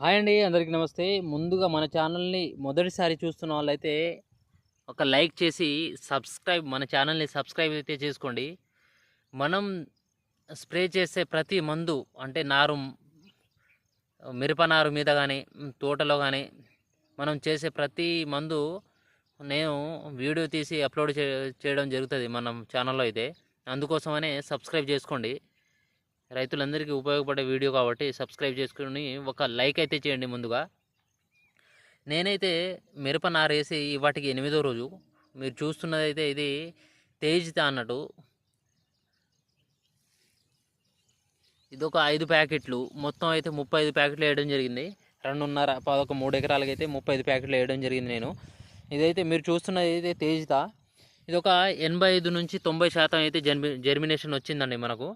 Hi అండి అందరికీ నమస్తే. ముందుగా మన ఛానల్ని మొదటిసారి చూస్తున్న వాళ్ళైతే ఒక లైక్ చేసి సబ్స్క్రైబ్ మన ఛానల్ని సబ్స్క్రైబ్ అయితే చేసుకోండి. మనం స్ప్రే చేసే ప్రతి మందు అంటే నారు మిరప నారు మీద కానీ తోటలో కానీ మనం చేసే ప్రతి మందు నేను వీడియో తీసి అప్లోడ్ చే చేయడం జరుగుతుంది మనం ఛానల్లో అయితే. అందుకోసమనే సబ్స్క్రైబ్ చేసుకోండి. రైతులందరికీ ఉపయోగపడే వీడియో కాబట్టి సబ్స్క్రైబ్ చేసుకుని ఒక లైక్ అయితే చేయండి ముందుగా. నేనైతే మిరప నారేసి వాటికి ఎనిమిదో రోజు. మీరు చూస్తున్నది అయితే ఇది తేజిత అన్నట్టు. ఇది ఒక ఐదు ప్యాకెట్లు. మొత్తం అయితే ముప్పై ఐదు ప్యాకెట్లు వేయడం జరిగింది. రెండున్నర పదొక మూడు ఎకరాలకి అయితే ముప్పై ఐదు ప్యాకెట్లు వేయడం జరిగింది నేను. ఇదైతే మీరు చూస్తున్నది అయితే తేజిత ఇది ఒక ఎనభై ఐదు నుంచి తొంభై శాతం అయితే జర్మి జర్మినేషన్ వచ్చిందండి మనకు.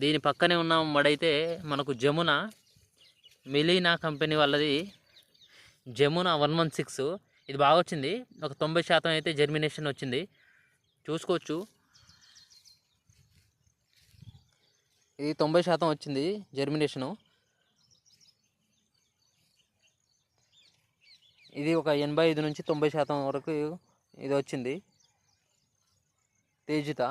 దీని పక్కనే ఉన్న మడైతే మనకు జమున మిలీనా కంపెనీ వాళ్ళది జమున వన్ వన్ సిక్స్. ఇది బాగా వచ్చింది. ఒక తొంభై శాతం అయితే జర్మినేషన్ వచ్చింది. చూసుకోవచ్చు. ఇది తొంభై శాతం వచ్చింది జర్మినేషను ఇది ఒక ఎనభై ఐదు నుంచి తొంభై శాతం వరకు ఇది వచ్చింది. తేజిత.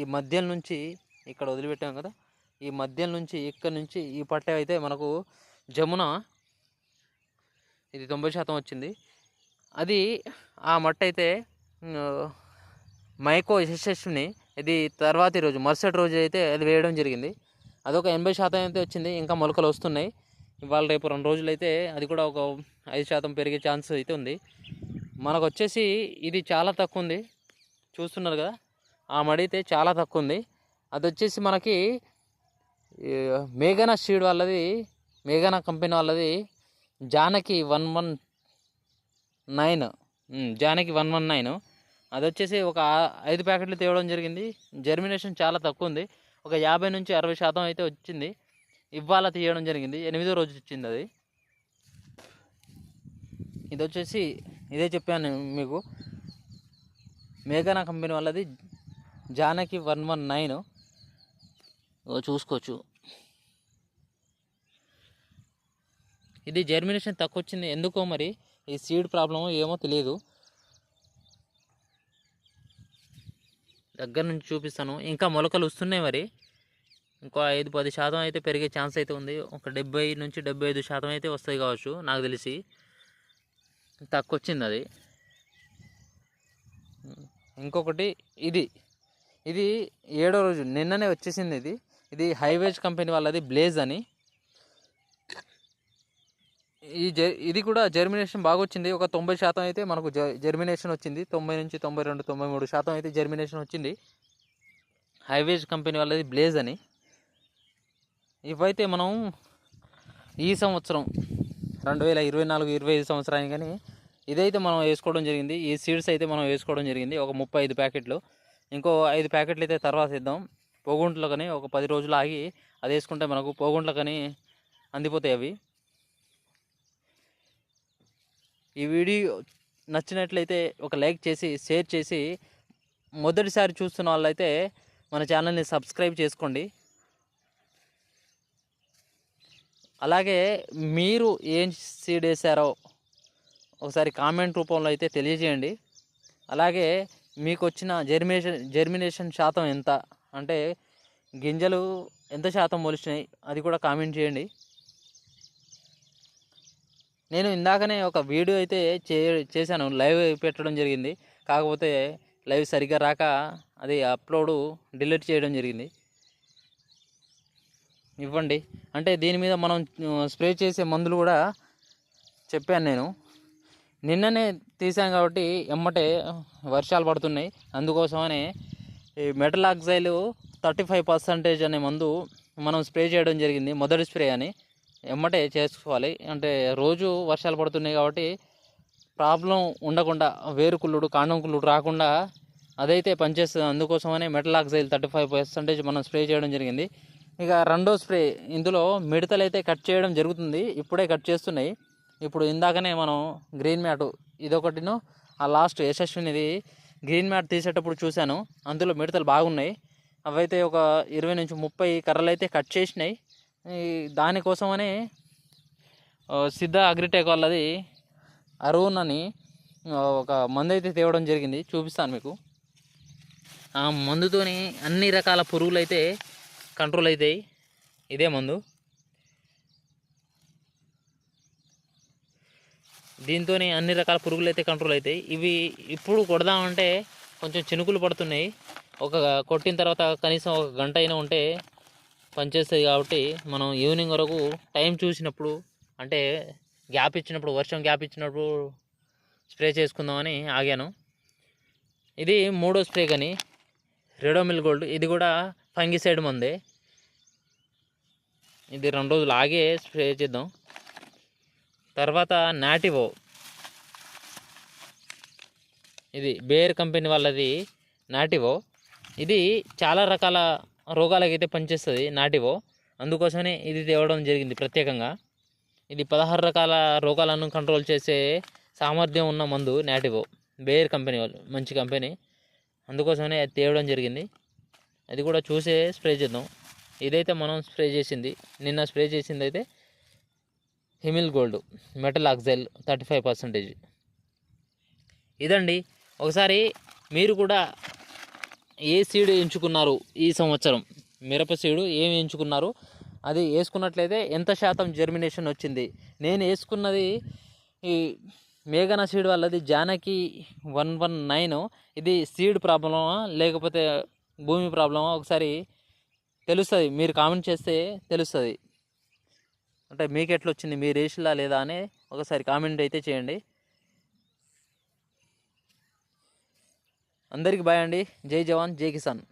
ఈ మధ్యం నుంచి ఇక్కడ వదిలిపెట్టాం కదా. ఈ మధ్యం నుంచి ఇక్కడ నుంచి ఈ పట్ట అయితే మనకు జమున ఇది తొంభై శాతం వచ్చింది. అది ఆ మట్ట అయితే మైకో ఎస్ఎస్ని ఇది తర్వాతి రోజు మరుసటి రోజు అయితే అది వేయడం జరిగింది. అదొక ఎనభై శాతం అయితే వచ్చింది ఇంకా మొలకలు వస్తున్నాయి. ఇవాళ రేపు రెండు రోజులు అయితే అది కూడా ఒక ఐదు శాతం పెరిగే ఛాన్స్ అయితే ఉంది. మనకు వచ్చేసి ఇది చాలా తక్కువ ఉంది. చూస్తున్నారు కదా ఆ మడి అయితే చాలా తక్కువ ఉంది. అది వచ్చేసి మనకి మేఘన మేఘనా వాళ్ళది మేఘనా కంపెనీ వాళ్ళది Janaki one one nine Janaki one one nine. అది వచ్చేసి ఒక ఐదు ప్యాకెట్లు తేవడం జరిగింది. జర్మినేషన్ చాలా తక్కువ ఉంది. ఒక యాభై నుంచి అరవై శాతం అయితే వచ్చింది. ఇవాళ తీయడం జరిగింది. ఎనిమిదో రోజు వచ్చింది అది. ఇది వచ్చేసి ఇదే చెప్పాను మీకు. మేఘనా కంపెనీ వాళ్ళది జానకి వన్ వన్ నైన్. చూసుకోవచ్చు. ఇది జర్మినేషన్ తక్కువ వచ్చింది ఎందుకో మరి ఈ సీడ్ ప్రాబ్లమ్ ఏమో తెలియదు దగ్గర నుంచి చూపిస్తాను. ఇంకా మొలకలు వస్తున్నాయి మరి. ఇంకో ఐదు పది శాతం అయితే పెరిగే ఛాన్స్ అయితే ఉంది. ఒక డెబ్బై నుంచి డెబ్బై ఐదు శాతం అయితే వస్తాయి కావచ్చు నాకు తెలిసి. తక్కువ వచ్చింది అది. ఇంకొకటి ఇది. ఇది ఏడో రోజు నిన్ననే వచ్చేసింది ఇది. ఇది హైవేజ్ కంపెనీ వాళ్ళది బ్లేజ్ అని. ఈ ఇది కూడా జర్మినేషన్ బాగా వచ్చింది. ఒక తొంభై శాతం అయితే మనకు జ జర్మినేషన్ వచ్చింది. తొంభై నుంచి తొంభై రెండు తొంభై మూడు శాతం అయితే జర్మినేషన్ వచ్చింది. హైవేజ్ కంపెనీ వాళ్ళది బ్లేజ్ అని. ఇవైతే మనం ఈ సంవత్సరం రెండు వేల ఇరవై నాలుగు ఇరవై ఐదు సంవత్సరానికి కానీ ఇదైతే మనం వేసుకోవడం జరిగింది. ఈ సీడ్స్ అయితే మనం వేసుకోవడం జరిగింది. ఒక ముప్పై ఐదు ప్యాకెట్లు. ఇంకో ఐదు ప్యాకెట్లు అయితే తర్వాత ఇద్దాం. పోగుంట్లో కానీ ఒక పది రోజులు ఆగి అది వేసుకుంటే మనకు పోగుంట్లో కానీ అందిపోతాయి అవి. ఈ వీడియో నచ్చినట్లయితే ఒక లైక్ చేసి షేర్ చేసి మొదటిసారి చూస్తున్న వాళ్ళైతే మన ఛానల్ని సబ్స్క్రైబ్ చేసుకోండి. అలాగే మీరు ఏం సీడ్ వేసారో ఒకసారి కామెంట్ రూపంలో అయితే తెలియజేయండి. అలాగే మీకు వచ్చిన జర్మినేషన్ జర్మినేషన్ శాతం ఎంత? అంటే గింజలు ఎంత శాతం మొలిచినాయి? అది కూడా కామెంట్ చేయండి. నేను ఇందాకనే ఒక వీడియో అయితే చే చేశాను. లైవ్ పెట్టడం జరిగింది. కాకపోతే లైవ్ సరిగ్గా రాక అది అప్లోడ్ డిలీట్ చేయడం జరిగింది. ఇవ్వండి. అంటే దీని మీద మనం స్ప్రే చేసే మందులు కూడా చెప్పాను నేను. నిన్ననే తీసాం కాబట్టి ఎమ్మటే వర్షాలు పడుతున్నాయి. అందుకోసమనే ఈ metalaxyl thirty five percentage అనే మందు మనం స్ప్రే చేయడం జరిగింది మొదటి స్ప్రే అని. ఎమ్మటే చేసుకోవాలి. అంటే రోజు వర్షాలు పడుతున్నాయి కాబట్టి ప్రాబ్లం ఉండకుండా వేరు కుళ్ళుడు కాండం కుళ్ళుడు రాకుండా అదైతే పనిచేస్తుంది. అందుకోసమనే metalaxyl thirty five percentage మనం స్ప్రే చేయడం జరిగింది. ఇక రెండో స్ప్రే ఇందులో మిడతలు అయితే కట్ చేయడం జరుగుతుంది. ఇప్పుడే కట్ చేస్తున్నాయి. ఇప్పుడు ఇందాకనే మనం గ్రీన్ మ్యాట్ ఇదొకటిను ఆ లాస్ట్ యశస్వినిది గ్రీన్ మ్యాట్ తీసేటప్పుడు చూశాను. అందులో మిడతలు బాగున్నాయి. అవైతే ఒక ఇరవై నుంచి ముప్పై కర్రలు అయితే కట్ చేసినాయి. దానికోసమని సిద్ధ అగ్రిటెక్ వాళ్ళది అరుణ్ అని ఒక మందు అయితే తేవడం జరిగింది. చూపిస్తాను మీకు. ఆ మందుతోని అన్ని రకాల పురుగులు అయితే కంట్రోల్ అవుతాయి ఇదే మందు. దీంతో అన్ని రకాల పురుగులు అయితే కంట్రోల్ అవుతాయి. ఇవి ఇప్పుడు కొడదామంటే కొంచెం చినుకులు పడుతున్నాయి. ఒక కొట్టిన తర్వాత కనీసం ఒక గంట అయినా ఉంటే పనిచేస్తుంది కాబట్టి మనం ఈవినింగ్ వరకు టైం చూసినప్పుడు అంటే గ్యాప్ ఇచ్చినప్పుడు వర్షం గ్యాప్ ఇచ్చినప్పుడు స్ప్రే చేసుకుందామని ఆగాను. ఇది మూడో స్ప్రే కానీ రెడోమిల్ గోల్డ్ ఇది కూడా ఫంగిసైడ్ మందే. ఇది రెండు రోజులు ఆగే స్ప్రే చేద్దాం. తర్వాత నాటివో ఇది బేర్ కంపెనీ వాళ్ళది నాటివో ఇది చాలా రకాల రోగాలకైతే పనిచేస్తుంది నాటివో అందుకోసమే ఇది తేవడం జరిగింది ప్రత్యేకంగా. ఇది పదహారు రకాల రోగాలను కంట్రోల్ చేసే సామర్థ్యం ఉన్న మందు నాటివో బేర్ కంపెనీ వాళ్ళు మంచి కంపెనీ. అందుకోసమనే అది తేవడం జరిగింది. అది కూడా చూసే స్ప్రే చేద్దాం. ఇదైతే మనం స్ప్రే చేసింది. నిన్న స్ప్రే చేసింది అయితే హిమిల్ gold metalaxyl thirty five percentage. ఇదండి. ఒకసారి మీరు కూడా ఏ సీడ్ ఎంచుకున్నారు ఈ సంవత్సరం? మిరప సీడు ఏమి ఎంచుకున్నారు? అది వేసుకున్నట్లయితే ఎంత శాతం జర్మినేషన్ వచ్చింది? నేను వేసుకున్నది ఈ మేఘన సీడ్ వాళ్ళది జానకి వన్ వన్ నైన్. ఇది సీడ్ ప్రాబ్లమా? లేకపోతే భూమి ప్రాబ్లమా? ఒకసారి తెలుస్తుంది. మీరు కామెంట్ చేస్తే తెలుస్తుంది. అంటే మీకు ఎట్లా వచ్చింది మీరు వేసిలా లేదా అని ఒకసారి కామెంట్ అయితే చేయండి. అందరికీ బాయ్ అండి. జై జవాన్ జై కిసాన్.